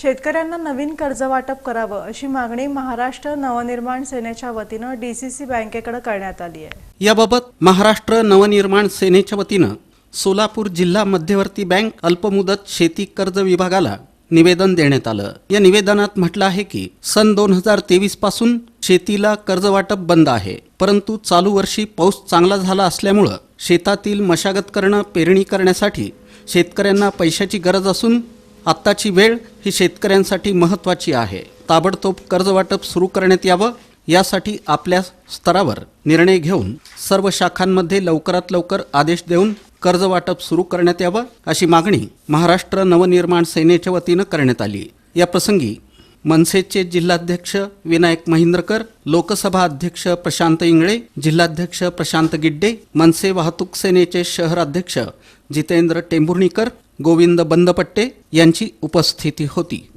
शेतकऱ्यांना नवीन कर्ज वाटप करावं अशी मागणी महाराष्ट्र नवनिर्माण सेनेच्या वतीनं डीसीसी बँकेकडे करण्यात आली आहे. याबाबत महाराष्ट्र नवनिर्माण सेनेच्या वतीनं सोलापूर जिल्हा मध्यवर्ती बँक अल्पमुदत शेती कर्ज विभागाला निवेदन देण्यात आलं. या निवेदनात म्हटलं आहे की सन दोन हजार तेवीसपासून शेतीला कर्ज वाटप बंद आहे परंतु चालू वर्षी पाऊस चांगला झाला असल्यामुळं शेतातील मशागत करणं पेरणी करण्यासाठी शेतकऱ्यांना पैशाची गरज असून आत्ताची वेळ ही शेतकऱ्यांसाठी महत्त्वाची आहे. ताबडतोब कर्जवाटप सुरू करण्यात यावं यासाठी आपल्या स्तरावर निर्णय घेऊन सर्व शाखांमध्ये लवकरात लवकर आदेश देऊन कर्जवाटप सुरू करण्यात यावं अशी मागणी महाराष्ट्र नवनिर्माण सेनेच्या वतीनं करण्यात आली. या प्रसंगी मनसेचे जिल्हाध्यक्ष विनायक महिंद्रकर लोकसभा अध्यक्ष प्रशांत इंगळे जिल्हाध्यक्ष प्रशांत गिड्डे मनसे वाहतूक सेनेचे शहराध्यक्ष जितेंद्र टेंभुर्णीकर गोविंद बंदपट्टे यांची उपस्थिती होती.